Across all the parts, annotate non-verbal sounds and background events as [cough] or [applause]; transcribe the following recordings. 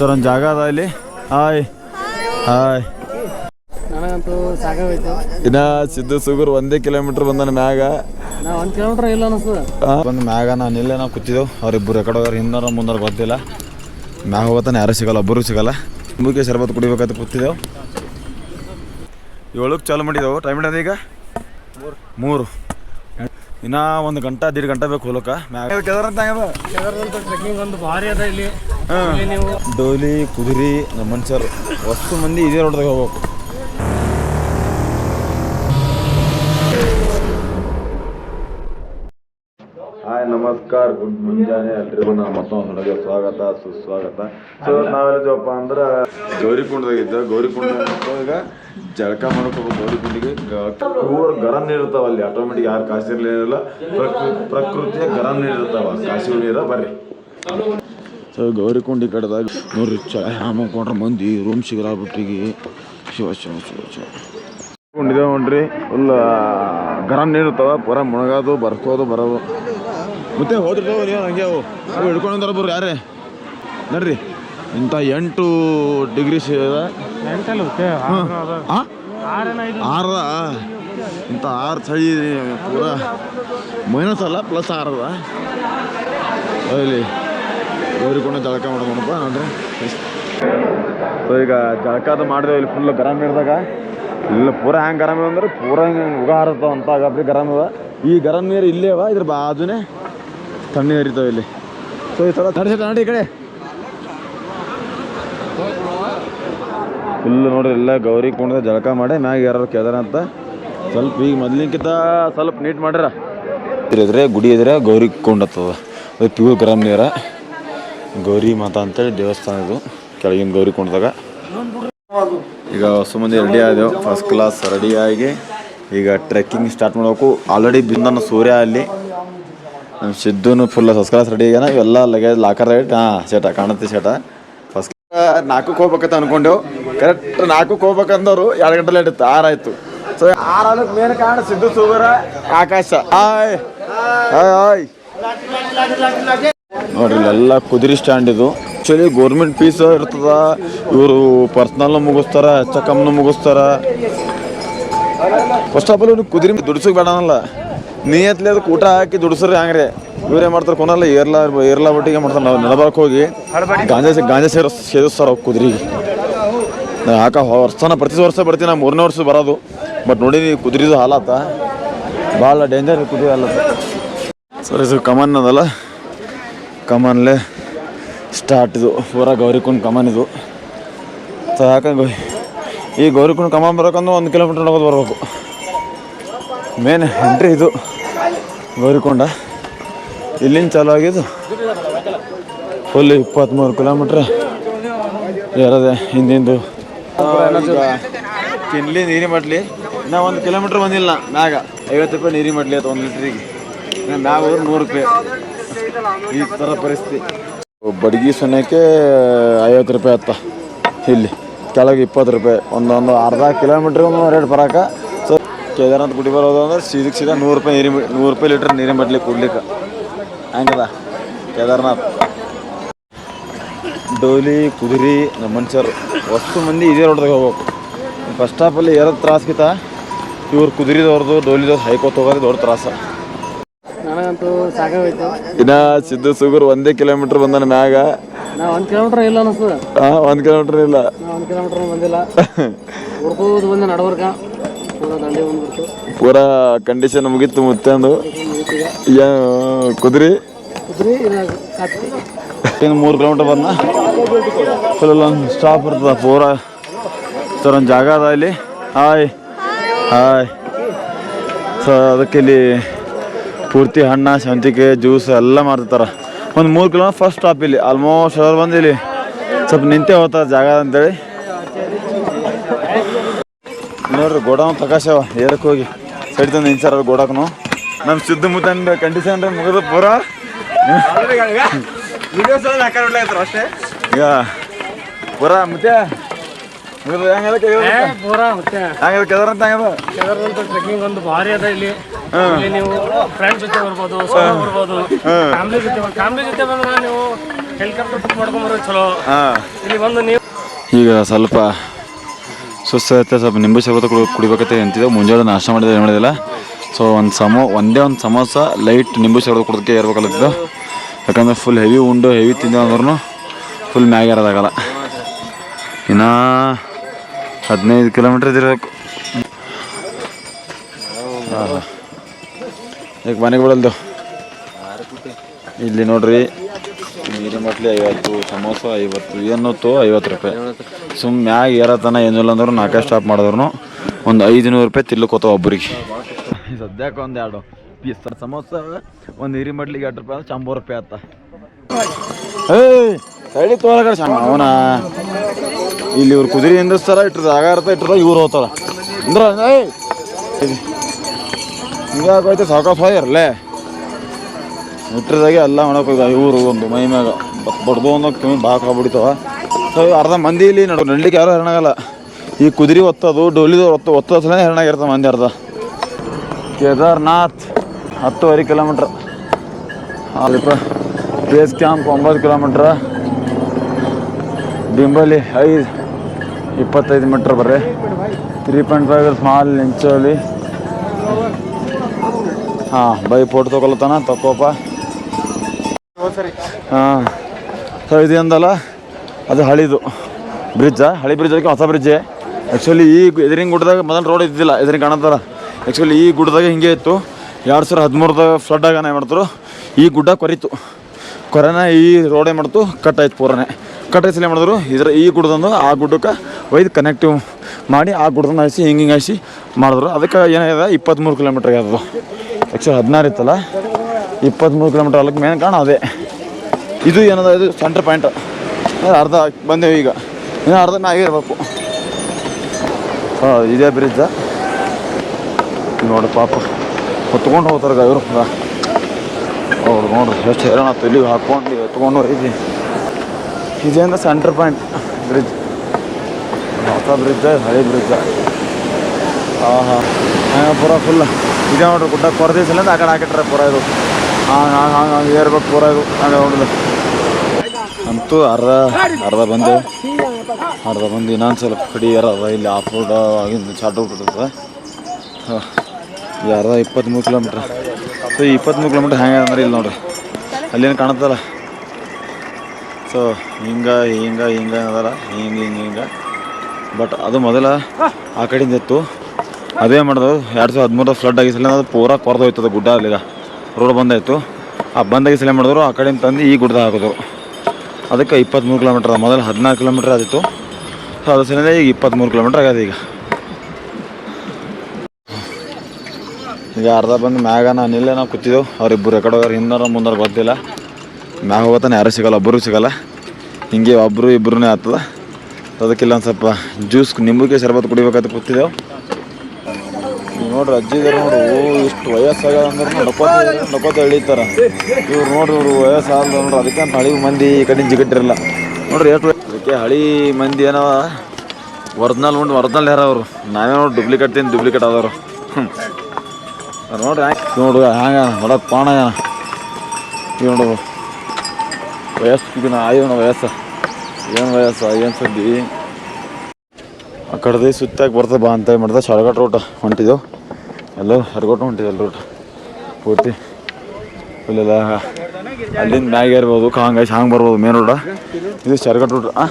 Sir ಒಂದು ಜಾಗ ಅದ ಇಲ್ಲಿ. ಹಾಯ್. ಹಾಯ್. ನನಗಂತೂ ಇನ್ನ ಸಿದ್ದು ಸುಗುರ್ ಒಂದೇ ಕಿಲೋಮೀಟರ್ ಬಂದಾನ ಮ್ಯಾಗ. ನಾ ಒಂದು ಕಿಲೋಮೀಟ್ರ್ ಇಲ್ಲ ಅನಿಸ್ತದ ಬಂದು ಮ್ಯಾಗ ನಾನು ಇಲ್ಲೇ ನಾವು ಕೂತಿದ್ದೆವು. ಅವ್ರಿಬ್ಬರು ಎಕಡೆ ಹಿಂದರ ಹಿಂದಾರ ಮುಂದಾರ ಗೊತ್ತಿಲ್ಲ. ಮ್ಯಾಗ ಹೋಗತ್ತಾನೆ ಯಾರು ಸಿಗಲ್ಲ ಒಬ್ಬರು ಸಿಗಲ್ಲ. ಮುಗಿಗೆ ಶರ್ಬತ್ ಕುಡಿಬೇಕಂತ ಕೂತಿದ್ದೆವು. ಏಳಕ್ಕೆ ಚಾಲು ಮಾಡಿದೆವು ಟೈಮ್ ಇಡೋದು ಈಗ? ಮೂರು. ಇನ್ನ ಒಂದು ಗಂಟೆ ದೀಡ್ ಗಂಟೆ ಬೇಕು ಹೋಲಕ್ಕೆ ಮ್ಯಾಗ ಕೇದಾರಂತ ಟ್ರೆಕ್ಕಿಂಗ್ ಒಂದು ಭಾರಿ ಅದ ಇಲ್ಲಿ. ಇಲ್ಲಿ ನೀವು ಡೋಲಿ ಕುದುರಿ ನಮ್ಮ ಮನುಷ್ಯರು ಅಷ್ಟು ಮಂದಿ ಇದೇ ರೋಡ್ದಾಗ ಹೋಗ್ಬೇಕು. ಗುಡ್ ಮುಂಜಾನೆ ಎಲ್ರಿಗೂ ನಾನು ಮತ್ತೊಂದು ಹುಡುಗ ಸ್ವಾಗತ ಸುಸ್ವಾಗತ. ಸೊ ನಾವೆಲ್ಲಿದ್ದೀವಪ್ಪ ಅಂದ್ರೆ ಗೌರಿಕುಂಡದಾಗಿದ್ದ ಗೌರಿಕುಂಡ ಈಗ ಜಳಕ ಮಾಡ್ಕೋಬೇಕು ಗೌರಿ ಗೌರಿಕುಂಡಿಗೆ. ಊರ್ ಗರಂ ನೀರು ಇರ್ತಾವ ಅಲ್ಲಿ ಆಟೋಮೆಟಿಕ್ ಯಾರು ಕಾಸಿ ನೀರಿಲ್ಲ ಪ್ರಕೃ ಪ್ರಕೃತಿಯ ಗರಂ ನೀರು ಇರ್ತಾವ ಕಾಸಿ ನೀರ ಬರ್ರಿ. ಸೊ ಗೌರಿಕುಂಡಿ ಕಡೆದಾಗ ನೋಡ್ರಿ ಚ ಹಾಕೊಂಡ್ರೆ ಮಂದಿ ರೂಮ್ ಸಿಗಲ್ಲ ಬಿಟ್ಟಿಗೆ ಶಿವ ಶಿವ ಶಿವ ಶಿವ. ಕೊಂಡಿದ್ದೇವೆ ನೋಡ್ರಿ ಫುಲ್ ಗರಂ ನೀರು ಇರ್ತಾವ ಪೂರ ಮುಣಗೋದು ಬರ್ಸೋದು ಬರೋದು. ಮತ್ತೆ ಹೋದ್ರೆ ನೀವು ಹಂಗೆ ಅವು? ಅವು ಹಿಡ್ಕೊಂಡಿದ್ದಾರೆ ಬರ್ರಿ ಯಾರೇ? ನೋಡ್ರಿ. ಇಂಥ ಎಂಟು ಡಿಗ್ರಿ ಎಂಟಲ್ಲ ಆರದ ಇಂಥ ಆರು ಚಳಿ ಪೂರ ಮೈನಸ್ ಅಲ್ಲ ಪ್ಲಸ್ ಆರದ ಅಲ್ಲಿ ಗೌರಿಕೊಂಡು ಜಳಕ ಮಾಡ್ಕೊಂಡಪ್ಪ ನೋಡ್ರಿ. ಸೊ ಈಗ ಜಳಕ ಅದು ಮಾಡಿದೆವು ಇಲ್ಲಿ ಫುಲ್ ಗರಮ್ ಇಡ್ದಾಗ. ಇಲ್ಲ ಪೂರ ಹೆಂಗೆ ಗರಮ್ ಅಂದ್ರೆ ಪೂರ ಹಿಂಗೆ ಅಂತ ಆಗಪ್ರಿ ಗರಮ್ ಇವ. ಈ ಗರಮ್ ನೀರು ಇಲ್ಲೇ ಅವ ಇದ್ರ ಬಾಜುನೇ ತಣ್ಣೀರು ಹರಿತಾವ ಇಲ್ಲಿ. ಸೊ ಈ ಥರ ತಡಿಸಿ ನೋಡಿ ಈ ಕಡೆ. ಫುಲ್ ನೋಡ್ರಿ, ಎಲ್ಲ ಗೌರಿ ಕುಂಡದ ಜಳಕ ಮಾಡಿ, ಮ್ಯಾಗ ಯಾರು ಕೇದಾರ ಅಂತ. ಸ್ವಲ್ಪ ಈಗ ಮೊದ್ಲಿಕ್ಕಿಂತ ಸ್ವಲ್ಪ ನೀಟ್ ಮಾಡ್ಯಾರ. ಇದ್ರೆ ಗುಡಿ ಇದ್ರೆ ಗೌರಿ ಕೊಂಡತ್ತದ. ಅದು ಪ್ಯೂರ್ ಗರಂ ನೀರ. ಗೌರಿ ಮಾತಾ ಅಂತೇಳಿ ದೇವಸ್ಥಾನ ಇದು, ಕೆಳಗಿನ ಗೌರಿ ಕುಂಡದಾಗ. ಈಗ ಹೊಸ ಮಂದಿ ರೆಡಿ ಆದೆವು ಫಸ್ಟ್ ಕ್ಲಾಸ್ ರೆಡಿ ಆಗಿ ಈಗ ಟ್ರೆಕ್ಕಿಂಗ್ ಸ್ಟಾರ್ಟ್ ಮಾಡಬೇಕು. ಆಲ್ರೆಡಿ ಬಿಂದನ ಸೂರ್ಯ ಅಲ್ಲಿ. ನಮ್ಮ ಸಿದ್ದುನು ಫುಲ್ ಫಸ್ಟ್ ಕ್ಲಾಸ್ ರೆಡಿ ಆಗ್ಯಾನ. ಇವೆಲ್ಲ ಲಗೇಜ್ ಲಾಕರ್ ರೈಟ್ ಹಾಂ ಶೇಟ ಕಾಣುತ್ತೆ ಶೇಟ ಫಸ್ಟ್ ನಾಲ್ಕಕ್ಕೆ ಹೋಗ್ಬೇಕಂತ ಅನ್ಕೊಂಡೆವು. ಕರೆಕ್ಟ್ ನಾಲ್ಕಕ್ಕೆ ಹೋಗ್ಬೇಕಂದವರು ಎರಡು ಗಂಟೆ ಲೇಟ್ ಇತ್ತು ಆರಾಯ್ತು ಸೊ ಆರಾಲಕ್ಕೆ ಮೇನ್ ಕಾರಣ ಸಿದ್ದು, ಸೂಗರ, ಆಕಾಶ. ಹಾಯ್ ಹಾಯ್ ಹಾಯ್ ನೋಡ್ರಿ, ಇಲ್ಲೆಲ್ಲ ಕುದುರೆ ಸ್ಟ್ಯಾಂಡ್ ಇದು. ಆಕ್ಚುಲಿ ಗೌರ್ಮೆಂಟ್ ಫೀಸ್ ಇರ್ತದ. ಇವರು ಪರ್ಸ್ನಲ್ ಮುಗಿಸ್ತಾರ ಹೆಚ್ಚ ಕಮ್ನ ಮುಗಿಸ್ತಾರ. ಫಸ್ಟ್ ಆಫ್ ಆಲ್ ಇವ್ನು ಕುದುರೆ ದುಡಿಸೋಕೆ ಬೇಡ ನಿಯತ್ಲೆ ಅದಕ್ಕೆ ಊಟ ಹಾಕಿ ದುಡಿಸ್ರಿ ಹಂಗ್ರಿ. ಇವ್ರು ಇವ್ರೇ ಮಾಡ್ತಾರೆ ಕೊನಲ್ಲ ಏರ್ಲ ಏರ್ಲಾ ಬಟ್ಟಿಗೆ ಮಾಡ್ತಾರೆ ನಾವು ನಡಬಾರಕ್ ಹೋಗಿ. ಗಾಂಜಾ ಗಾಂಜಾ ಸೇರ ಸೇರಿಸ್ತಾರ ಕುದುರೆಗೆ. ಯಾಕ ವರ್ಷನ ಪ್ರತಿ ವರ್ಷ ಬರ್ತೀನಿ ನಾವು ಮೂರನೇ ವರ್ಷ ಬರೋದು. ಬಟ್ ನೋಡಿ ಕುದುರೆದು ಹಾಲಾತ ಭಾಳ ಡೇಂಜರ್ ಕುದುರೆ ಹಾಲತ್ತ. ಸರಿ ಸರ್ ಕಮನ್ ಅದಲ್ಲ. ಕಮನ್ಲೆ ಸ್ಟಾರ್ಟ್ ಇದು. ಪೂರ ಗೌರಿಕುಂಡ್ ಕಮನ್ ಇದು. ಸೊ ಯಾಕಂಗೆ ಈ ಗೌರಿಕುಂಡ್ ಕಮನ್ ಬರೋಕಂದ್ರೆ ಒಂದು ಕಿಲೋಮೀಟ್ರ್ ನೋಡೋದು ಬರ್ಬೇಕು. ಮೇನ್ ಎಂಟ್ರಿ ಇದು. ಗೌರಿಕೊಂಡ ಇಲ್ಲಿಂದ ಚಾಲು ಆಗಿದ್ದು ಫುಲ್ ಇಪ್ಪತ್ತ್ಮೂರು ಕಿಲೋಮೀಟ್ರ್. ಇರೋದೆ ಹಿಂದಿಂದು. ತಿನ್ಲಿ ನೀರಿ ಮಟ್ಲಿ. ನಾ ಒಂದು ಕಿಲೋಮೀಟ್ರ್ ಬಂದಿಲ್ಲ. ಮ್ಯಾಗ ಐವತ್ತು ರೂಪಾಯಿ ನೀರಿ ಮಟ್ಲಿ ಆಯ್ತು ಒಂದು ಲೀಟ್ರಿಗೆ. ಮ್ಯಾಗ ಹೋದ್ರೆ ನೂರು ರೂಪಾಯಿ. ಈ ಥರ ಪರಿಸ್ಥಿತಿ. ಬಡ್ಗಿ ಸೊನ್ನೆಕ್ಕೆ ಐವತ್ತು ರೂಪಾಯಿ ಹತ್ತ ಇಲ್ಲಿ. ಕೆಳಗೆ ಇಪ್ಪತ್ತು ರೂಪಾಯಿ. ಒಂದೊಂದು ಅರ್ಧ ಕಿಲೋಮೀಟ್ರಿಗೂ ಒಂದು ರೇಟ್ ಬರಾಕ ಕೇದಾರ್ನಾಥ್ ಗುಡಿ ಬರೋದು ಅಂದ್ರೆ ಸೀದಕ್ಕೆ ಸೀದಾ ನೂರು ರೂಪಾಯಿ ನೀರಿನ ನೂರು ರೂಪಾಯಿ ಲೀಟ್ರ್ ನೀರಿನ ಬಟ್ಲಿ ಕುಡ್ಲಿಕ್ಕೆ. ಹಂಗದ? ಕೇದಾರ್ನಾಥ್. ಡೋಲಿ ಕುದುರೆ ನಮ್ಮ ಮನುಷ್ಯರು ಅಷ್ಟು ಮಂದಿ ಇದೇ ರೋಡ್ದಾಗ ಹೋಗ್ಬೇಕು. ಫಸ್ಟ್ ಸ್ಟಾಪಲ್ಲಿ ಅಲ್ಲಿ ಏರೋದು ತ್ರಾಸ್ಕಿತ ಇವ್ರು ಕುದುರೆದವ್ರದ್ದು ಡೋಲಿದವ್ರು ಹೈಕೋತ್ ಹೋಗೋದು ದೊಡ್ಡ ತ್ರಾಸ. ನನಗಂತೂ ಸಾಕಾಗೋಯ್ತು ಇನ್ನ ಸಿದ್ದು ಸುಗರ್ ಒಂದೇ ಕಿಲೋಮೀಟರ್ ಬಂದಾನ ಮ್ಯಾಗ. ನಾ ಒಂದು ಕಿಲೋಮೀಟ್ರ್ ಇಲ್ಲ ಅನಿಸ್ತದ ಹಾ ಒಂದ್ ಕಿಲೋಮೀಟರ್ ಇಲ್ಲ. ಒಂದು ಕಿಲೋಮೀಟ್ರ್ ಬಂದಿಲ್ಲ. ಹುಡ್ಕೋದು ಬಂದೆ ಪೂರ ಕಂಡೀಷನ್ ಮುಗೀತು ಮುತ್ತಂದು ಕುದುರೆ? ಇನ್ನು ಮೂರು ಕಿಲೋಮೀಟರ್ ಬಂದ. ಫುಲ್ ಒಂದು ಸ್ಟಾಪ್ ಇರ್ತದ ಪೂರ. ಸರ್ ಒಂದು ಜಾಗ ಅದ ಇಲ್ಲಿ. ಹಾಯ್ ಹಾಯ್ ಸೊ ಅದಕ್ಕೆ ಇಲ್ಲಿ ಪೂರ್ತಿ ಹಣ್ಣ ಸಂತಿಗೆ ಜ್ಯೂಸ್ ಎಲ್ಲ ಮಾರ್ತಾರೆ ಒಂದು ಮೂರು ಕಿಲೋಮೀಟರ್ ಫಸ್ಟ್ ಸ್ಟಾಪ್ ಇಲ್ಲಿ. ಆಲ್ಮೋಸ್ಟ್ ಅವ್ರು ಬಂದು ಇಲ್ಲಿ. ಸ್ವಲ್ಪ ನಿಂತೇ ಹೋಗ್ತಾರೆ ಜಾಗ ಅಂತೇಳಿ. ನೋಡ್ರಿ ಗೋಡೌನ್ ಪ್ರಕಾಶವ ಏರಕ್ಕೆ ಹೋಗಿ. ಸೈಡ್ ತಂದು ನಿಂಚಾರ ಗೋಡಾಕ್ನು. ನಮ್ಮ ಸಿದ್ಧ ಮುತ್ತಂಡ ಕಂಡೀಷನ್ ಮುಗಿದು ಪೂರ. ಈಗ ಪೂರ ಮುತ್ಯ. ಇದು ಹೆಂಗದ ಕೇದಾರ್ನಾಥ್? ಪೂರಾ ಮತ್ತೆ ಹೆಂಗದ ಕೇದಾರ್ನಾಥ್ ಹೆಂಗದ ಕೇದಾರನಾಥ ಟ್ರೆಕ್ಕಿಂಗ್ ಒಂದು ಭಾರಿ ಅದ ಇಲ್ಲಿ. ಇಲ್ಲಿ ನೀವು ಫ್ರೆಂಡ್ಸ್ ಜೊತೆ ಬರ್ಬೋದು ಸೋಲೋ ಬರ್ಬೋದು. ಫ್ಯಾಮಿಲಿ ಜೊತೆ ಫ್ಯಾಮಿಲಿ ಜೊತೆ ಬಂದ್ರೆ ನೀವು ಹೆಲಿಕಾಪ್ಟರ್ ಬುಕ್ ಮಾಡ್ಕೊಂಬರೋದು ಚಲೋ. ಹಾಂ. ಇಲ್ಲಿ ಬಂದು ನೀವು ಈಗ ಸ್ವಲ್ಪ ಸುಸ್ತಾಗುತ್ತೆ ಸ್ವಲ್ಪ ನಿಂಬೆ ಶರಬತ್ತು ಕುಡಿ ಕುಡಿಬೇಕಂತ ಅಂತಿದ್ದೆ ಮುಂಜಾನೆ ನಾಶ ಮಾಡಿದ್ರೆ ಏನು ಮಾಡಿದಿಲ್ಲ ಸೊ ಒಂದು ಸಮೋ ಒಂದೇ ಒಂದು ಸಮೋಸ ಲೈಟ್ ನಿಂಬೆ ಶರಬತ್ತು ಕುಡಿದಕ್ಕೆ ಇರ್ಬೇಕಲ್ಲತ್ತಿದ್ದು ಯಾಕಂದ್ರೆ ಫುಲ್ ಹೆವಿ ಉಂಡು ಹೆವಿ ತಿಂದೆ ಅಂದ್ರೂ ಫುಲ್ ಮ್ಯಾಗ ಇರೋದಾಗಲ್ಲ ಇನ್ನು ಹದಿನೈದು ಕಿಲೋಮೀಟ್ರ್ ಇದಿರಬೇಕು. ಈಗ ಮನೆಗೆ ಬಿಡಲ್ದು ಇಲ್ಲಿ ನೋಡ್ರಿ. ನೀರಿನ ಮಟ್ಲಿ ಐವತ್ತು ಸಮೋಸ ಐವತ್ತು ಏನತ್ತು ಐವತ್ತು ರೂಪಾಯಿ. ಸುಮ್ ಮ್ಯಾಗ ಏರತನ ಏನಿಲ್ಲ ಅಂದ್ರು ನಾಲ್ಕು ಸ್ಟಾಪ್ ಮಾಡಿದ್ರು ಒಂದು ಐದು ನೂರು ರೂಪಾಯಿ ತಿಳ್ಕೊತ ಒಬ್ಬರಿಗೆ ಸದ್ಯಕ್ಕೆ ಒಂದು ಎರಡು ಪೀಸ್ ಸಮೋಸ ಒಂದು ನೀರಿ ಮಟ್ಲಿಗೆ ಎರಡು ರೂಪಾಯಿ ಅಂದ್ರೆ ಚಂಬೂರು ರೂಪಾಯಿ ಆತ. ಏಯ್ ಸೈಡಿ ಕಡೆ ಅವನ? ಇಲ್ಲಿ ಇವ್ರು ಕುದುರೆ ಹಿಂದಿಸ್ತಾರ ಇಟ್ರ ಆಗ ಇರ್ತಾ ಇಟ್ರ ಇವ್ರು ಹೋಗ್ತಾರ. ಅಂದ್ರೆ ಏಯ್. ಹಿಂಗಾಗೋಯ್ತು ಸಾಕಾಫ್ ಇರಲೇ ಇಟ್ಟರದಾಗೆ ಎಲ್ಲ ಮಾಡೋಕೆ ಇವರು ಒಂದು ಮೈ ಮ್ಯಾಗ. ಬಡ್ದು ಒಂದು ಕಿವಿ ಬಾಕ ಆಗ್ಬಿಡ್ತಾವ ಸೊ ಅರ್ಧ ಮಂದಿ ಇಲ್ಲಿ ನಡು ನಡ್ಲಿಕ್ಕೆ ಯಾರು ಹೆರಣಾಗಲ್ಲ ಈ ಕುದುರೆ ಒತ್ತೋದು, ಡೋಲಿದು ಒತ್ತು ಒತ್ತೋ ಸಲ ಮಂದಿ ಅರ್ಧ. ಕೇದಾರ್ನಾಥ್, ಹತ್ತುವರೆ ಕಿಲೋಮೀಟ್ರ್. ಅಲ್ಲಿಪ್ಪ ಬೇಸ್ ಕ್ಯಾಂಪ್ ಒಂಬತ್ತು ಕಿಲೋಮೀಟ್ರ್. ಬಿಂಬಲಿ ಐದು ಇಪ್ಪತ್ತೈದು ಮೀಟ್ರ್ ಬರ್ರಿ. ತ್ರೀ ಪಾಯಿಂಟ್ ಫೈವ್ ಸ್ಮಾಲ್ ನಿಂಚೋಲಿ. ಹಾಂ, ಬೈ ಫೋಟೋ ತೊಗೊಳತಾನ ತಕೋಪ ಹಾಂ. ಸೊ ಇದು ಅಂದಲ್ಲ ಅದು ಹಳಿದು. ಬ್ರಿಡ್ಜಾ? ಹಳಿ ಬ್ರಿಡ್ಜ್ ಅದಕ್ಕೆ ಹೊಸ ಬ್ರಿಡ್ಜೆ? ಆ್ಯಕ್ಚುಲಿ ಈ ಎದುರಿನ ಗುಡ್ಡದಾಗ ಮೊದಲು ರೋಡ್ ಇದ್ದಿಲ್ಲ ಎದುರಿಗೆ ಕಾಣತ್ತಲ್ಲ. ಆ್ಯಕ್ಚುಲಿ ಈ ಗುಡ್ಡದಾಗ ಹಿಂಗೆ ಇತ್ತು. ಎರಡು ಸಾವಿರ ಹದಿಮೂರದಾಗ ಫ್ಲಡ್ಡಾಗ ಏನು ಮಾಡ್ತಾರೆ ಈ ಗುಡ್ಡ ಕೊರಿತು. ಕೊರೆನ ಈ ರೋಡ್ ಏನು ಮಾಡ್ತು? ಕಟ್ ಆಯ್ತು ಪೂರನೇ ಕಟ್ ಏನು ಮಾಡಿದ್ರು? ಇದರ ಈ ಗುಡ್ಡದಂದು, ಆ ಗುಡ್ಡಕ್ಕೆ ಒಯ್ದು ಕನೆಕ್ಟಿವ್ ಮಾಡಿ ಆ ಗುಡ್ಡದನ್ನ ಹಾಯಿಸಿ ಹಿಂಗೆ ಹಿಂಗೆ ಹಾಯಿಸಿ ಮಾಡಿದ್ರು. ಅದಕ್ಕೆ ಏನಾಗಿದೆ? ಇಪ್ಪತ್ತ್ಮೂರು ಕಿಲೋಮೀಟ್ರ್ ಅದು ಆ್ಯಕ್ಚುಲಿ ಹದಿನಾರು ಇತ್ತಲ್ಲ? ಇಪ್ಪತ್ತ್ಮೂರು ಕಿಲೋಮೀಟರ್ ಅಲ್ಲಕ್ಕೆ ಮೇನ್ ಕಾರಣ ಅದೇ. ಇದು ಏನದ, ಇದು ಸೆಂಟ್ರ್ ಪಾಯಿಂಟ್ ಅರ್ಧ ಬಂದೇವು ಈಗ. ಇನ್ನು ಅರ್ಧ ಮ್ಯಾಗೆ ಇರಬೇಕು. ಹಾಂ, ಇದೇ ಬ್ರಿಡ್ಜ ನೋಡಿ ಪಾಪ. ಹೊತ್ಕೊಂಡು ಹೋಗ್ತಾರೆ ಇವರು. ಅವ್ರು ನೋಡ್ರಿ, ಎಷ್ಟು ಹೇರೋಣ ತಲೆಗೆ ಹಾಕ್ಕೊಂಡು ಎತ್ಕೊಂಡು ಹೋಗಿ ಇದೇಂದ ಸೆಂಟ್ರ್ ಪಾಯಿಂಟ್ ಬ್ರಿಡ್ಜ್ ಹೊಸ ಬ್ರಿಡ್ಜ ಹಳೆ ಬ್ರಿಡ್ಜ ಹಾಂ ಹಾಂ. ಪೂರ ಫುಲ್ ಇದೇ ನೋಡ್ರಿ, ಗುಡ್ಡ ಕೊರದಿಸಲಿಂದ ಆ ಕಡೆ ಹಾಕಿಟ್ರೆ ಪೂರ ಇದು. ಹಾಂ ಹಾಂ ಹಾಂ ಹಂಗೆ ಏರ್ಬೇಕು ಪೂರ ಇದು. ಹಂಗೆ ಅಂತೂ ಅರ್ಧ ಅರ್ಧ ಬಂದು ಅರ್ಧ ಬಂದು ಇನ್ನೊಂದು ಸ್ವಲ್ಪ ಕಡಿ ಏರದ ಇಲ್ಲಿ ಆಫ್ ರೋಡ್ ಆಗಿಂದ ಚಾಟ್ ಬಿಟ್ಟಿರ್ತದೆ ಇಲ್ಲಿ ಅರ್ಧ ಇಪ್ಪತ್ತ್ಮೂರು ಕಿಲೋಮೀಟ್ರ್ ಸೊ ಈ ಇಪ್ಪತ್ತ್ಮೂರು ಕಿಲೋಮೀಟ್ರ್ ಹೆಂಗೆ ಅಂದ್ರೆ ಇಲ್ಲಿ ನೋಡ್ರಿ, ಅಲ್ಲೇನು ಕಾಣುತ್ತಲ್ಲ. ಸೊ ಹಿಂಗೆ ಹಿಂಗೆ ಹಿಂಗೆ ಅದಲ್ಲ ಹಿಂಗೆ ಹಿಂಗೆ ಹಿಂಗೆ. ಬಟ್ ಅದು ಮೊದಲ ಆ ಕಡೆಯಿಂದ ಇತ್ತು. ಅದೇ ಮಾಡಿದ್ರು ಎರಡು ಸಾವಿರದ ಹದಿಮೂರು ಫ್ಲಡ್ ಆಗಿ ಸಲ ಅದು ಪೂರಾ ಕೊರ್ದು ಹೋಯ್ತದ ಗುಡ್ಡ ಅಲ್ಲಿಗ ರೋಡ್ ಬಂದಾಯಿತು. ಆ ಬಂದಾಗ ಸಲ ಮಾಡಿದ್ರು, ಆ ಕಡೆಯಿಂದ ತಂದು ಈ ಗುಡ್ದ ಹಾಕಿದ್ರು. ಅದಕ್ಕೆ ಇಪ್ಪತ್ತ್ಮೂರು ಕಿಲೋಮೀಟ್ರ್ ಮೊದಲು ಹದಿನಾಲ್ಕು ಕಿಲೋಮೀಟ್ರ್ ಆದಿತ್ತು. ಸೊ ಅದ್ರ ಸಲ ಈಗ ಇಪ್ಪತ್ತ್ಮೂರು ಕಿಲೋಮೀಟ್ರ್ ಆಗ್ಯದ ಈಗ. ಈಗ ಅರ್ಧ ಬಂದು ಮ್ಯಾಗ ನಾನು ಇಲ್ಲೇ ನಾವು ಕೂತಿದ್ದೆವು. ಅವರಿಬ್ಬರು ಎಕಡೆ ಹೋಗ್ಯಾರ, ಹಿಂದಾರ ಮುಂದಾರ ಗೊತ್ತಿಲ್ಲ. ಮ್ಯಾಗ ಹೋಗತ್ತಾನೆ, ಯಾರೂ ಸಿಗಲ್ಲ ಒಬ್ಬರು ಸಿಗಲ್ಲ. ಹಿಂಗೆ ಒಬ್ಬರು ಇಬ್ಬರೂ ಆಗ್ತದೆ. ಅದಕ್ಕೆ ಇಲ್ಲೊಂದು ಸ್ವಲ್ಪ ಜ್ಯೂಸ್ ನಿಂಬುಗೆ ಶರಬತ್ತು ಕುಡಿಬೇಕಂತ ಕೂತಿದ್ದೆವು. ನೋಡ್ರಿ ಅಜ್ಜಿ ಇದಾರೆ ನೋಡು ಇಷ್ಟು ವಯಸ್ಸಾಗದ ಅಂದ್ರೆ ನಡ್ಕೋತ ನಡ್ಕೋತ ಎಳಿತಾರ. ಇವ್ರು ನೋಡ್ರಿ ಇವ್ರು ವಯಸ್ಸಾದ ನೋಡ್ರಿ, ಅದಕ್ಕೆ ಅಂತ ಹಳಿ ಮಂದಿ ಈ ಕಡೆ ಜಿಗಟ್ಟಿರಲ್ಲ. ನೋಡ್ರಿ ಎಷ್ಟು ಅದಕ್ಕೆ ಹಳಿ ಮಂದಿ ಏನವ? ಒರ್ಜಿನಲ್ ಉಂಡು ಒರ್ಜಿನಲ್ ಯಾರ ಅವರು? ನಾವೇ ನೋಡಿ ಡುಪ್ಲಿಕೇಟ್ ತಿಂದು ಡುಪ್ಲಿಕೇಟ್ ಆದವರು. ನೋಡ್ರಿ ಹಾಕಿ ನೋಡು ಹ್ಯಾಂಗ ಹೊಡ ಪಾಣ ಇವ್ ನೋಡು. ವಯಸ್ಸು ಆಯೋಣ ವಯಸ್ಸು. ಏನು ವಯಸ್ಸು, ಏನು ಸುದ್ದಿ? ಆ ಕಡೆದೇ ಸುತ್ತಾಗಿ ಬರ್ತದೆ ಬಾ ಅಂತ ಮಾಡ್ದೆ. ಶಾರ್ಟ್ಕಟ್ ರೋಟ ಹೊಂಟಿದ್ದೆವು ಎಲ್ಲೋ ಹರ್ಕೊಟ್ಟು ಹೊಂಟಿದೆ ಎಲ್ಲರೂ ಪೂರ್ತಿ. ಇಲ್ಲೆಲ್ಲ ಅಲ್ಲಿಂದ ಮ್ಯಾಗೆ ಇರ್ಬೋದು ಕಾಂಗೈಸ್ ಹಂಗೆ ಬರ್ಬೋದು ಮೇನ್ ರೋಡ ಇದು ಶರ್ಕಟ್ ರೋಡ್ ಆ?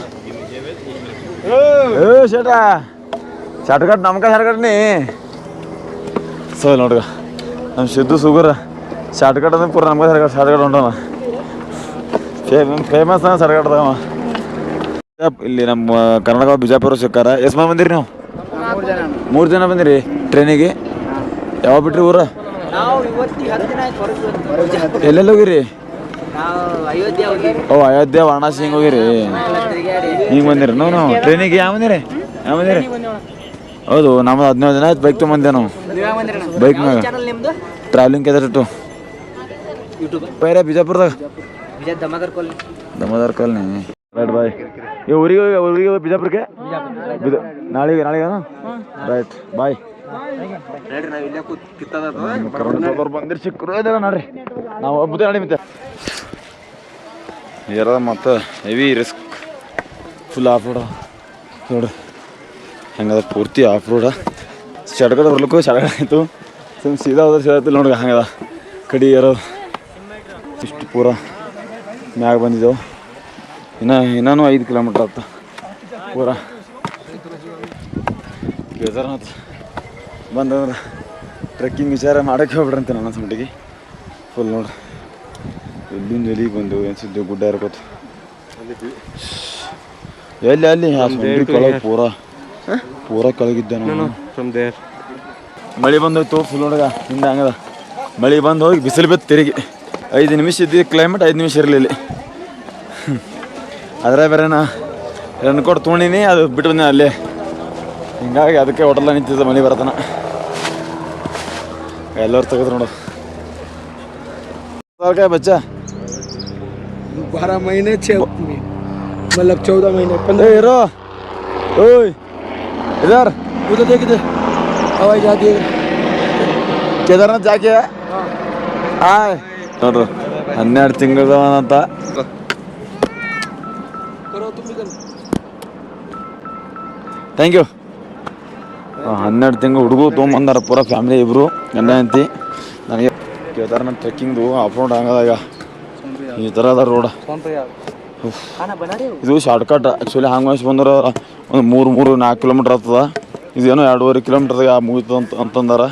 ಏ ಶೇಟ ಶಾರ್ಟ್ಕಟ್, ನಮ್ಕ ಶಾರ್ಟ್ಕಟ್ ನೀ? ಸೊ ನೋಡ್ರಿ ನಮ್ಮ ಸಿದ್ದು ಸುಗರ್ ಶಾರ್ಟ್ಕಟ್ ಅಂದ್ರೆ ಪೂರ ನಮ್ಗೆ ಶಾರ್ಟ್ಕಟ್ ಶಾರ್ಟ್ಕಟ್ ಹೊಂಟವ ಫೇಮಸ್ ಸರ್ಗಟ್ ಶಾರ್ಟ್ಕಟ್ದವ ಇಲ್ಲಿ ನಮ್ಮ ಕರ್ನಾಟಕ ಬಿಜಾಪುರ ಸಿಕ್ಕಾರ ಎಷ್ಟು ಮಂದಿ ಬಂದಿರಿ ನೀವು? ಮೂರು ಜನ. ಬಂದಿರಿ? ಟ್ರೈನಿಗೆ ಯಾವಾಗ ಬಿಟ್ರಿ ಊರ? ಎಲ್ಲೆಲ್ಲಿ ಹೋಗಿರಿ? ಓ ಅಯೋಧ್ಯೆ ವಾರಣಾಸಿ ಹಿಂಗೆ ಹೋಗಿರಿ? ಈಗ ಹಿಂಗೆ ಬಂದಿರಿ? ನಾವು ನಾವು ಟ್ರೈನಿಗೆ ಯಾವ ಬಂದಿರಿ? ಯಾವ ಬಂದಿರಿ? ಹೌದು ನಮ್ದು ಹದಿನೈದು ದಿನ ಆಯ್ತು ಬೈಕ್ ತೊಗೊಂಬಂದೆ ನಾವು. ಚಾನಲ್ ನಿಮ್ದು? ಟ್ರಾವೆಲಿಂಗ್ ಕೆದರಿಟ್ಟು ಬೇರೆ ಬಿಜಾಪುರದಾಗ. ದಮದರ್ ಕಾಲನಿ. ರೈಟ್ ಬಾಯ್ ಈಗ ಊರಿಗೆ ಹೋಗಿ- ಊರಿಗೆ ಬಿಜಾಪುರಕ್ಕೆ? ನಾಳೆಗೆ ನಾಳೆಗೆ ರೈಟ್ ಬಾಯ್ ಬಂದಿರ್ ಸಿಕ್ಕರು ನೋಡ್ರಿ. ಮತ್ತೆ. ಏರದ ಮತ್ತು heavy risk. Full off road ನೋಡ್ರಿ ಹೆಂಗದ ಪೂರ್ತಿ ಆಫ್ ರೋಡ ಚಡ್ಗಡ ಬರ್ಲಿಕ್ಕೂ ಚಡ್ಗಡ ಆಯಿತು. ಸುಮ್ ಸೀದಾ ಹೋದ್ರೆ ಸೀದಾ ಆಯ್ತು ನೋಡ್ರಿ, ಹಂಗದ. ಕಡಿ ಏರೋ ಇಷ್ಟು ಪೂರ ಮ್ಯಾಗ ಬಂದಿದ್ದೆವು ಇನ್ನು ಇನ್ನೂ ಐದು ಕಿಲೋಮೀಟ್ರ್ ಆಯ್ತು ಪೂರ. ಕೇದಾರ್ನಾಥ್ ಬಂದಂದ್ರೆ ಟ್ರೆಕ್ಕಿಂಗ್ ವಿಚಾರ ಮಾಡೋಕ್ಕೆ ಹೋಗ್ಬಿಡ್ರಂತೆ ನನ್ನ ಸಮಟಿಗೆ ಫುಲ್ ನೋಡ್ರಿ. ಎಲ್ಲಿಂದ ಎಲ್ಲಿಗೆ ಬಂದು ಅನ್ಸಿದ್ದು ಗುಡ್ಡ ಇರ್ಕೋತ ಎಲ್ಲಿ ಅಲ್ಲಿ? ಕೆಳಗೆ ಪೂರ. ಪೂರ ಕೆಳಗಿದ್ದೆ ನಾನು. ಮಳೆ ಬಂದೋಯ್ತು ಫುಲ್ ನೋಡಗ. ಹಿಂದೆ ಹಂಗದ. ಮಳೆ ಬಂದು ಹೋಗಿ ಬಿಸಿಲು ಬಿತ್ತು ತಿರುಗಿ. ಐದು ನಿಮಿಷ ಇದ್ದಿದ್ದು ಕ್ಲೈಮೇಟ್ ಐದು ನಿಮಿಷ ಇರಲಿಲ್ಲ. ಅದರ ಬೇರೆ ನಾ ರನ್ ಕೊಟ್ಟು ತೊಗೊಂಡಿನಿ ಅದು ಬಿಟ್ಟು ಬಂದೆ ಅಲ್ಲೇ. ಹಿಂಗಾಗಿ ಅದಕ್ಕೆ ಹೋಟೆಲ್ ನಿಂತಿದ್ದೆ ಮಳೆ ಬರತನ ಎಲ್ಲರೂ ತೆಗೆದ್ರು ನೋಡು काय बच्चा बारह महीने छः मतलब चौदह महीने ए पंद्रह हीरो ओए इधर उधर देख इधर हवाई जहाज ये ಕೇದಾರ್ನಾಥ್ ಜಾಕೆ ಆಯ್ ನೋಡ್ರಿ ಹನ್ನೆರಡು ತಿಂಗಳದವನಂತ करो तुम भी करो ಥ್ಯಾಂಕ್ ಯು ಹನ್ನೆರಡು ತಿಂಗಳು ಹುಡುಗರು ತೊಗೊಂಬಂದಾರ ಪೂರ ಫ್ಯಾಮಿಲಿ ಇಬ್ಬರು ಗಂಡ ನನಗೆ ಕೇಳ್ತಾರ ನನ್ನ ಟ್ರೆಕ್ಕಿಂಗ್ದು ಆಫ್ ರೋಡ್ ಹಂಗದಾಗ ಈ ಥರ ಅದ ರೋಡ್ ಇದು ಶಾರ್ಟ್ಕಟ್ ಆ್ಯಕ್ಚುಲಿ ಹಂಗೆ ವಯಸ್ಸು ಬಂದ್ರೆ ಒಂದು ಮೂರು ಮೂರು ನಾಲ್ಕು ಕಿಲೋಮೀಟ್ರ್ ಆಗ್ತದ. ಇದೇನೋ ಎರಡೂವರೆ ಕಿಲೋಮೀಟ್ರ್ದಾಗ ಮುಗೀತು ಅಂತ ಅಂತಂದಾರ.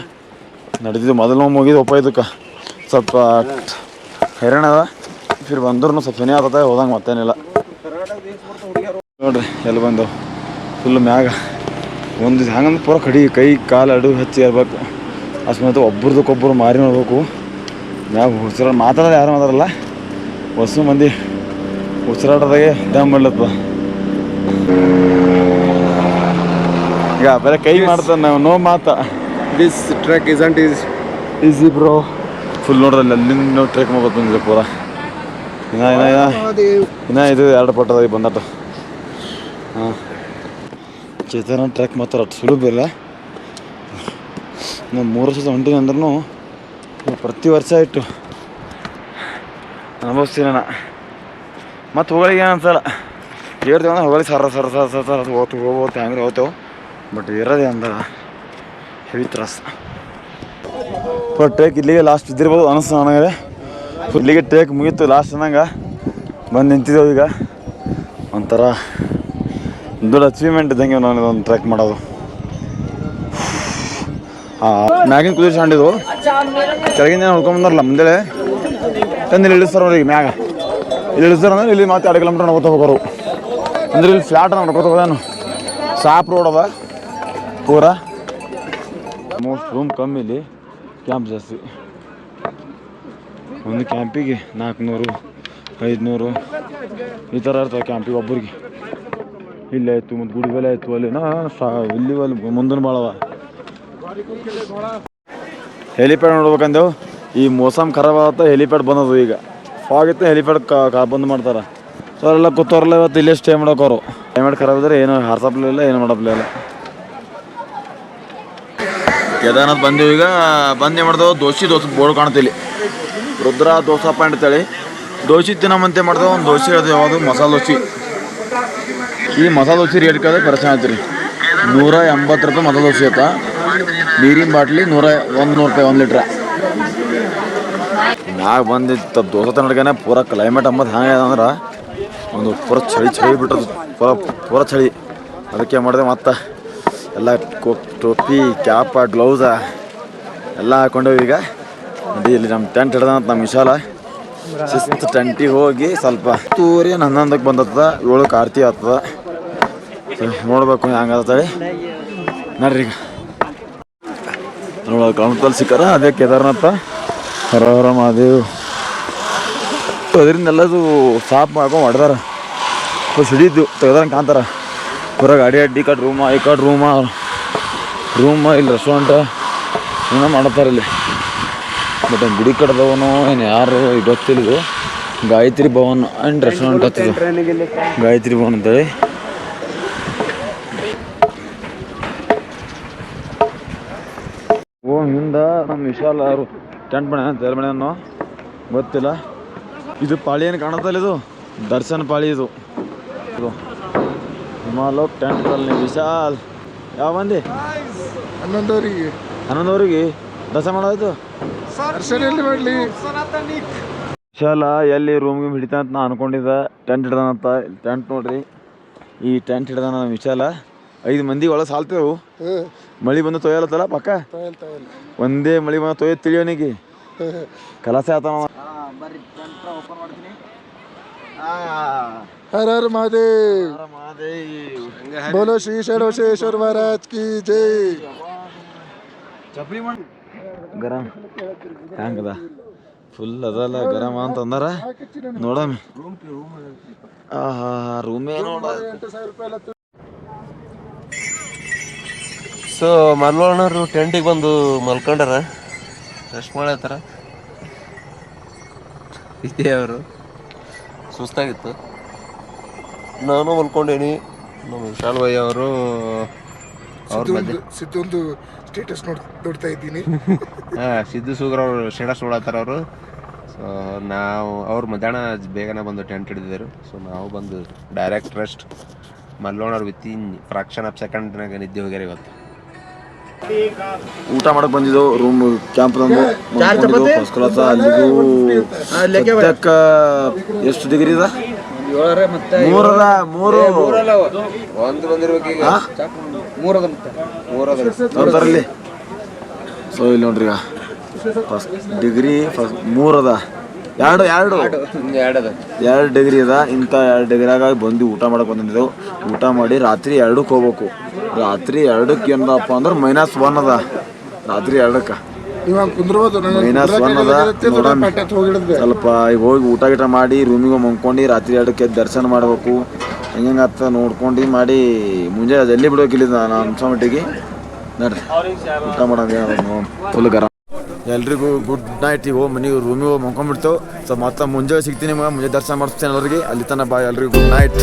ನಡೆದಿದ್ದು ಮೊದಲು ನಾವು ಮುಗಿದು ಒಪ್ಪ ಇದಕ್ಕೆ ಸ್ವಲ್ಪ ಹೈರಾಣ ಅದ. ಫಿರ್ ಬಂದ್ರೂ ಸ್ವಲ್ಪ ಸನಿ ಆಗ್ತದೆ ಹೋದಂಗೆ ಮತ್ತೇನಿಲ್ಲ. ನೋಡ್ರಿ ಎಲ್ಲಿ ಬಂದವು? ಫುಲ್ ಮ್ಯಾಗ. ಒಂದು ಹಂಗಂದ್ರೆ ಪೂರ ಕಡಿ ಕೈ ಕಾಲು ಅಡು ಹಚ್ಚಿ ಇರ್ಬೇಕು ಅಸ್ಮತ್ ಒಬ್ರದಕ್ಕೊಬ್ಬರು ಮಾರಿ ನೋಡ್ಬೇಕು. ಯಾವ ಉಸಿರಾಡ ಮಾತಾಡೋದು ಯಾರು ಮಾತಾಡಲ್ಲ. ಹೊಸ ಮಂದಿ ಉಸಿರಾಡೋದಾಗೆ ದಮ್ ಮಾಡ್ಲತ್ತ ಈಗ ಬರೀ ಕೈ ಮಾಡ್ತಾನೆ ನಾವು ನೋ ಮಾತ. Track is isn't is easy bro full ನೋಡ್ರಿ ಅಲ್ಲಿಂದ ನಾವು ಟ್ರೆಕ್ ಮಾಡ್ಬೋದು ಬಂದಿದೆ ಪೂರ. ಇನ್ನ ಇನ್ನ ಇನ್ನ. ಇನ್ನ ಇದು ಎರಡು ಪಟ್ಟದಾಗ ಬಂದಟ. ಹಾಂ. ಚೇತನ ಟ್ರ್ಯಾಕ್ ಮಾತ್ರ ಅಷ್ಟು ಸುಲಭ ಇಲ್ಲ. ನಾವು ಮೂರು ವರ್ಷದ ಹೊಂಟಿನಿ ಅಂದ್ರೂ ಪ್ರತಿ ವರ್ಷ ಇಟ್ಟು ಅನುಭವಿಸ್ತೀನಿ ನಾ ಮತ್ತು ಹೋಗಳಿಗೆ ಏನಂತಲ್ಲ ಹೇಳ್ತೇವೆ ಅಂದ್ರೆ ಹೋಗಲಿ, ಸರ ಸರ ಸರ ಸರ ಸರ ಹೋಗ್ತು ಹೋಗ್ಬೋದು ಹೆಂಗ್ರೆ ಹೋಗ್ತೇವೆ ಬಟ್ ಇರೋದೇ ಅಂದ್ರೆ ಹೆವಿ ತ್ರಾಸ. ಬಟ್ ಟ್ರೇಕ್ ಇಲ್ಲಿಗೆ ಲಾಸ್ಟ್ ಇದ್ದಿರ್ಬೋದು ಅನಿಸ್ತು ನನಗೆ. ಇಲ್ಲಿಗೆ ಟ್ರೇಕ್ ಮುಗೀತು ಲಾಸ್ಟ್ ಅನ್ನಂಗೆ. ಬಂದು ನಿಂತಿದ್ದೇವೆ ಈಗ. ಒಂಥರ ದೊಡ್ಡ ಅಚೀವ್ಮೆಂಟ್ ಇದ್ದಂಗೆ ನಾನು ಇದೊಂದು ಟ್ರ್ಯಾಕ್ ಮಾಡೋದು. ಮ್ಯಾಗಿನ ಕುದುರೆ ಸಾಂಡಿದು ಕೆಳಗಿಂದ ಹೊಡ್ಕೊಂಬಂದಾರಲ್ಲ ಮುಂದೆ ತಂದು ಇಲ್ಲಿ ಇಳಿಸ್ತಾರ ಅವ್ರಿಗೆ ಮ್ಯಾಗ. ಇಲ್ಲಿ ಇಳಿಸ್ತಾರ ಅಂದ್ರೆ ಇಲ್ಲಿ ಮತ್ತೆ ಎರಡು ಕಿಲೋಮೀಟರ್ ನೋಡ್ಕೊತ ಹೋಗೋರು. ಅಂದ್ರೆ ಇಲ್ಲಿ ಫ್ಲಾಟ್ ನೋಡ್ಕೊತ ಹೋಗೋದೇನು? ಸಾಪ್ ರೋಡ್ ಅದ. ಪೂರ ಮೋಸ್ಟ್ ರೂಮ್ ಕಮ್ಮಿ ಇಲ್ಲಿ. ಕ್ಯಾಂಪ್ ಜಾಸ್ತಿ. ಒಂದು ಕ್ಯಾಂಪಿಗೆ ನಾಲ್ಕುನೂರು, ಐದುನೂರು, ಈ ಥರ ಇರ್ತವೆ ಕ್ಯಾಂಪಿಗೆ ಒಬ್ಬರಿಗೆ ಇಲ್ಲೇ ಆಯಿತು ಮತ್ತು ಗುಡಿ ಬೆಲೆ ಆಯ್ತು, ಅಲ್ಲಿ ಇಲ್ಲಿ ಅಲ್ಲಿ ಮುಂದಿನ ಭಾಳವ ಹೆಲಿಪ್ಯಾಡ್ ನೋಡ್ಬೇಕಂದೇವು ಈ ಮೋಸಮ್ ಖರಾಬ್ ಹೆಲಿಪ್ಯಾಡ್ ಬಂದದು ಈಗ. ಆಗಿತ್ತು ಹೆಲಿಪ್ಯಾಡ್ ಕಾ ಬಂದ್ ಮಾಡ್ತಾರೆ. ಸೊ ಅವರೆಲ್ಲ ಕೂತವ್ರಲ್ಲ ಇವತ್ತು ಇಲ್ಲೇ ಸ್ಟೇ ಮಾಡೋಕವ್ರು ಕ್ಲೈಮೇಟ್ ಖರಾಬ್ ಇದ್ರೆ ಏನು ಹಾರ್ಸಪ್ಲೇ ಇಲ್ಲ, ಏನು ಮಾಡಪ್ಲೇ ಇಲ್ಲ. ಕೇದಾರ್ನಾಥ್ ಬಂದೀವಿ ಈಗ, ಬಂದು ಏನು ಮಾಡ್ದೆವು ದೋಸೆ ದೋಸೆ ಬೋರ್ಡ್ ಕಾಣ್ತಿಲ್ಲಿ ರುದ್ರ ದೋಸಾ ಪಾಯಿಂಟ್ ಅಂತೇಳಿ ದೋಸೆ ತಿನ್ನಮಂತೆ ಮಾಡ್ದೆವು ಒಂದು ದೋಸೆ ಹೇಳ್ದೆ ಯಾವುದು? ಮಸಾಲೆ ದೋಸೆ ಈ ಮಸಾಲೆ ದೋಸೆ ರೇಟ್ ಕೇಳಿದ್ರೆ ಪರಿಚಯ ಆಯ್ತು ರೀ. ನೂರ ಎಂಬತ್ತು ರೂಪಾಯಿ ಮಸಾಲೆ ದೋಸೆ ಆಯ್ತಾ ನೀರಿನ ಬಾಟ್ಲಿ ನೂರ ಒಂದು ನೂರು ರೂಪಾಯಿ ಒಂದು ಲೀಟ್ರ. ಮ್ಯಾಗ ಬಂದಿತ್ತು ದೋಸೆ ತನಡ್ಗನೆ ಪೂರ ಕ್ಲೈಮೇಟ್ ಅಂಬದು ಹೆಂಗೆ ಅಂದ್ರೆ ಒಂದು ಪೂರ ಚಳಿ ಚಳಿ ಬಿಟ್ಟದು ಪೂರ ಪೂರ ಚಳಿ. ಅದಕ್ಕೆ ಮಾಡಿದೆ ಮತ್ತೆ? ಎಲ್ಲ ಟೋಪಿ ಕ್ಯಾಪ ಗ್ಲೌಸ ಎಲ್ಲ ಹಾಕೊಂಡೇವಿ ಈಗ. ಇಲ್ಲಿ ನಮ್ಮ ಟೆಂಟ್ ಹಿಡ್ದಂತ ನಮ್ಮ ವಿಶಾಲ. ಶಿಸ್ತು ಟೆಂಟಿಗೆ ಹೋಗಿ ಸ್ವಲ್ಪ ತೂರಿ ಹನ್ನೊಂದಕ್ಕೆ ಬಂದತ್ತದ ಏಳಕ್ಕೆ ಆರತಿ ಆಗ್ತದ. ನೋಡ್ಬೇಕು ಹೆಂಗತ್ತಳಿ ನೋಡ್ರಿ ಈಗ. ನೋಡೋದು ಕಮತಲ್ಲಿ ಸಿಕ್ಕಾರ, ಅದೇ ಕೇದಾರ್ನಾಥ. ಹರ ಹರ ಮಹಾದೇವ್. ಅದರಿಂದ ಎಲ್ಲದು ಸಾಫ್ ಮಾಡ್ಕೊಂಡು ಹೊಡೆದಾರ. ಫಸ್ಟ್ ಹಿಡಿದ್ದು ಕಾಣ್ತಾರ. ಪೂರ ಗಾಡಿ ಅಡ್ಡಿ ಕಟ್ ರೂಮ, ಈ ಕಟ್ ರೂಮ. ರೂಮ ಇಲ್ಲಿ ರೆಸ್ಟೋರೆಂಟ್ ಏನ ಮಾಡ್ತಾರೆ ಇಲ್ಲಿ. ಬಟ್ ಗುಡಿ ಕಡ್ದವನು ಏನು ಯಾರು ಗೊತ್ತಿಲ್ಲ ಗಾಯತ್ರಿ ಭವನ್ ಆ್ಯಂಡ್ ರೆಸ್ಟೋರೆಂಟ್ ಹತ್ತಿದ್ದು ಗಾಯತ್ರಿ ಭವನ್ ಅಂತೇಳಿ ಓ ಹಿಂದ ನಮ್ಮ ವಿಶಾಲ ಅವರು ಟೆಂಟ್ ಮನೆ ಅಂತ ಮನೆ ಅನ್ನೋ ಗೊತ್ತಿಲ್ಲ. ಇದು ಪಾಳಿ ಏನು ಕಾಣುತ್ತಲ್ಲ ಇದು? ದರ್ಶನ್ ಪಾಳಿ ಇದು. ಇದು. Himalok tent colony Vishal. ಯಾವ ಮಂದಿ? ಹನ್ನೊಂದವರಿಗೆ. ಹನ್ನೊಂದವ್ರಿಗೆ? ದರ್ಶನ ಮಾಡೋದು ವಿಶಾಲ ಎಲ್ಲಿ ರೂಮ್ ಗೀಮ್ ಹಿಡಿತ ಅಂತ ನಾ ಅನ್ಕೊಂಡಿದ್ದೆ. ಟೆಂಟ್ ಹಿಡ್ದಾನಂತ. ಟೆಂಟ್ ನೋಡ್ರಿ. ಈ ಟೆಂಟ್ ಹಿಡ್ದಾನ ವಿಶಾಲ. ಐದು ಮಂದಿ ಒಳ ಸಾಲ್ತೇವು ಮಳಿ ಬಂದು ತೊಯ್ಯಲತ್ತಲ್ಲ ಪಕ್ಕ? ಒಂದೇ ಮಳಿ ಬಂದು ತೊಯ್ಯ ತಿಳಿಯೋನಿಗೆ ಕಲಸೆ ಆತವ ಹರ ಹರ ಮಹಾದೇವ್. ಬೋಲೋ ಶ್ರೀ ಶರವಶೇಶ್ವರ ಮಹಾರಾಜ್ ಕಿ ಜೈ. ಗರಂ. ಹ್ಯಾಂಗದ ಫುಲ್ ಅದಲ್ಲ ಗರಂ ಅಂತ ಅಂದಾರ ನೋಡಮ್. ಆಹಾ ರೂಮೇ ನೋಡ. ಸೊ ಮಲ್ವಣ್ಣರು ಟೆಂಟಿಗೆ ಬಂದು ಮಲ್ಕೊಂಡಾರ? ರೆಸ್ಟ್ ಮಾಡತ್ತಾರ ಇದೇ ಅವರು ಸುಸ್ತಾಗಿತ್ತು. ನಾನು ಮಲ್ಕೊಂಡೇನಿ. ನಮ್ಮ ವಿಶಾಲ್ ಭಯ್ಯ ಅವರು ಅವ್ರ ಮಧ್ಯೆ. ಸಿದ್ದೊಂದು ಸ್ಟೇಟಸ್ ನೋಡ್ ನೋಡ್ತಾ ಇದ್ದೀನಿ. [laughs] ಹಾಂ ಸಿದ್ದು ಸುಗ್ರ ಅವರು ಸ್ಟೇಟಸ್ ನೋಡತ್ತಾರ ಅವರು. ಸೊ ನಾವು ಅವ್ರು ಮಧ್ಯಾಹ್ನ ಬೇಗನೆ ಬಂದು ಟೆಂಟ್ ಹಿಡಿದಿದ್ರು. ಸೊ ನಾವು ಬಂದು ಡೈರೆಕ್ಟ್ ರೆಸ್ಟ್ ಮಲ್ಲೋಣರ್ ವಿತ್ ಇನ್ ಫ್ರಾಕ್ಷನ್ ಆಫ್ ಸೆಕೆಂಡ್ನಾಗ ನಿದ್ದೆ ಹೋಗ್ಯಾರ ಇವತ್ತು. ಊಟ ಮಾಡಕ್ ಬಂದಿದ್ದು ರೂಮ್ ಕ್ಯಾಂಪ್ ಫಸ್ಟ್ ಕ್ಲಾಸ್ ಅಲ್ಲಿಗೂ ಎಷ್ಟು ಡಿಗ್ರಿ ಇದ? ಮೂರದ ಮೂರು. ಒಂದು ಸೊ ಇಲ್ಲಿ ನೋಡ್ರಿ ಈಗ. ಫಸ್ಟ್ ಡಿಗ್ರಿ ಫಸ್ಟ್ ಮೂರದ. ಎರಡು ಎರಡು. ಎರಡದ ಎರಡು ಡಿಗ್ರಿ ಅದ. ಇಂಥ ಎರಡು ಡಿಗ್ರಿಯಾಗ ಬಂದು ಊಟ ಮಾಡಕ್ ಬಂದಿದ್ದೆವು ಊಟ ಮಾಡಿ ರಾತ್ರಿ ಎರಡಕ್ಕೆ ಹೋಗ್ಬೇಕು. ರಾತ್ರಿ ಎರಡಕ್ಕೆ ಏನಪ್ಪ ಅಂದ್ರೆ ಮೈನಸ್ ಒನ್ ಅದ. ರಾತ್ರಿ ಎರಡಕ್ಕೆ. ಮೈನಸ್ ಒನ್ ಅದ. ಸ್ವಲ್ಪ ಈಗ ಹೋಗಿ ಊಟ ಗೀಟ ಮಾಡಿ ರೂಮಿಗೆ ಮಂಕೊಂಡು ರಾತ್ರಿ ಎರಡಕ್ಕೆ ಎದ್ದು ದರ್ಶನ ಮಾಡಬೇಕು. ಹೆಂಗೆ ಆತ ನೋಡ್ಕೊಂಡು ಮಾಡಿ ಮುಂಜಾನೆ ಜಲ್ದಿ ಬಿಡೋಕಿಲ್ಲ ಇಲ್ಲಿ ನಾನು ಅನ್ಸೋ ಮಟ್ಟಿಗೆ. ನೋಡ್ರಿ. ಊಟ ಮಾಡೋದು ಫುಲ್ ಗರಂ. ಎಲ್ರಿಗೂ ಗುಡ್ ನೈಟ್ ಈಗ ಹೋಗಿ ಮನೆಗೆ ರೂಮಿಗೆ ಹೋಗಿ ಸೊ ಮತ್ತೆ ಮುಂಜಾನೆ ಸಿಗ್ತೀನಿ ನಿಮಗೆ ಮುಂಜಾನೆ ದರ್ಶನ ಮಾಡಿಸ್ತೇನೆ ಎಲ್ಲರಿಗೆ. ಅಲ್ಲಿ ತನಕ ಬಾಯ್ ಎಲ್ರಿಗೂ ಗುಡ್ ನೈಟ್